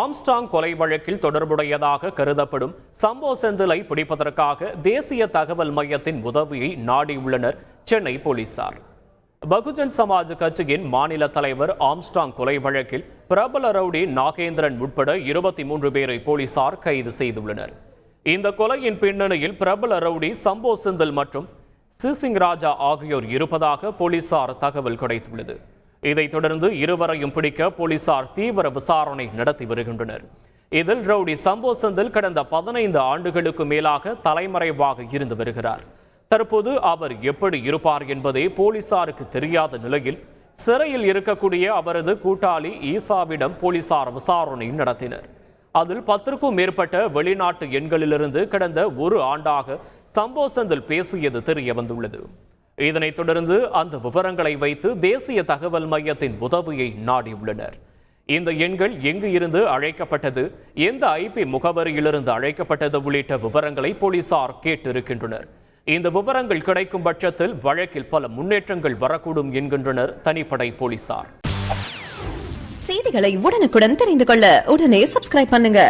Armstrong கொலை வழக்கில் தொடர்புடையதாக கருதப்படும் சம்போ செந்திலை பிடிப்பதற்காக தேசிய தகவல் மையத்தின் உதவியை நாடியுள்ளனர் சென்னை போலீசார். பகுஜன் சமாஜ் கட்சியின் மாநில தலைவர் ஆம்ஸ்டாங் கொலை வழக்கில் பிரபல ரவுடி நாகேந்திரன் உட்பட இருபத்தி மூன்று பேரை போலீசார் கைது செய்துள்ளனர். இந்த கொலையின் பின்னணியில் பிரபல ரவுடி சம்போ செந்தில் மற்றும் சிசிங் ராஜா ஆகியோர் இருப்பதாக போலீசார் தகவல் கிடைத்துள்ளது. இதைத் தொடர்ந்து இருவரையும் பிடிக்க போலீசார் தீவிர விசாரணை நடத்தி வருகின்றனர். இதில் ரவுடி சம்போ செந்தில் கடந்த பதினைந்து ஆண்டுகளுக்கு மேலாக தலைமறைவாக இருந்து வருகிறார். தற்போது அவர் எப்படி இருப்பார் என்பதே போலீசாருக்கு தெரியாத நிலையில் சிறையில் இருக்கக்கூடிய அவரது கூட்டாளி ஈசாவிடம் போலீசார் விசாரணை நடத்தினர். அதில் பத்திற்கும் மேற்பட்ட வெளிநாட்டு எண்களிலிருந்து கடந்த ஒரு ஆண்டாக சம்போ செந்தில் பேசியது தெரிய வந்துள்ளது. இதனைத் தொடர்ந்து அந்த விவரங்களை வைத்து தேசிய தகவல் மையத்தின் உதவியை நாடியுள்ளனர். இந்த எண்கள் எங்கு இருந்து அழைக்கப்பட்டது எந்த ஐபி முகவரியிலிருந்து அழைக்கப்பட்டது உள்ளிட்ட விவரங்களை போலீசார் கேட்டிருக்கின்றனர். இந்த விவரங்கள் கிடைக்கும் பட்சத்தில் வழக்கில் பல முன்னேற்றங்கள் வரக்கூடும் என்கின்றனர் தனிப்படை போலீசார். செய்திகளை உடனுக்குடன் தெரிந்து கொள்ள உடனே சப்ஸ்கிரைப் பண்ணுங்க.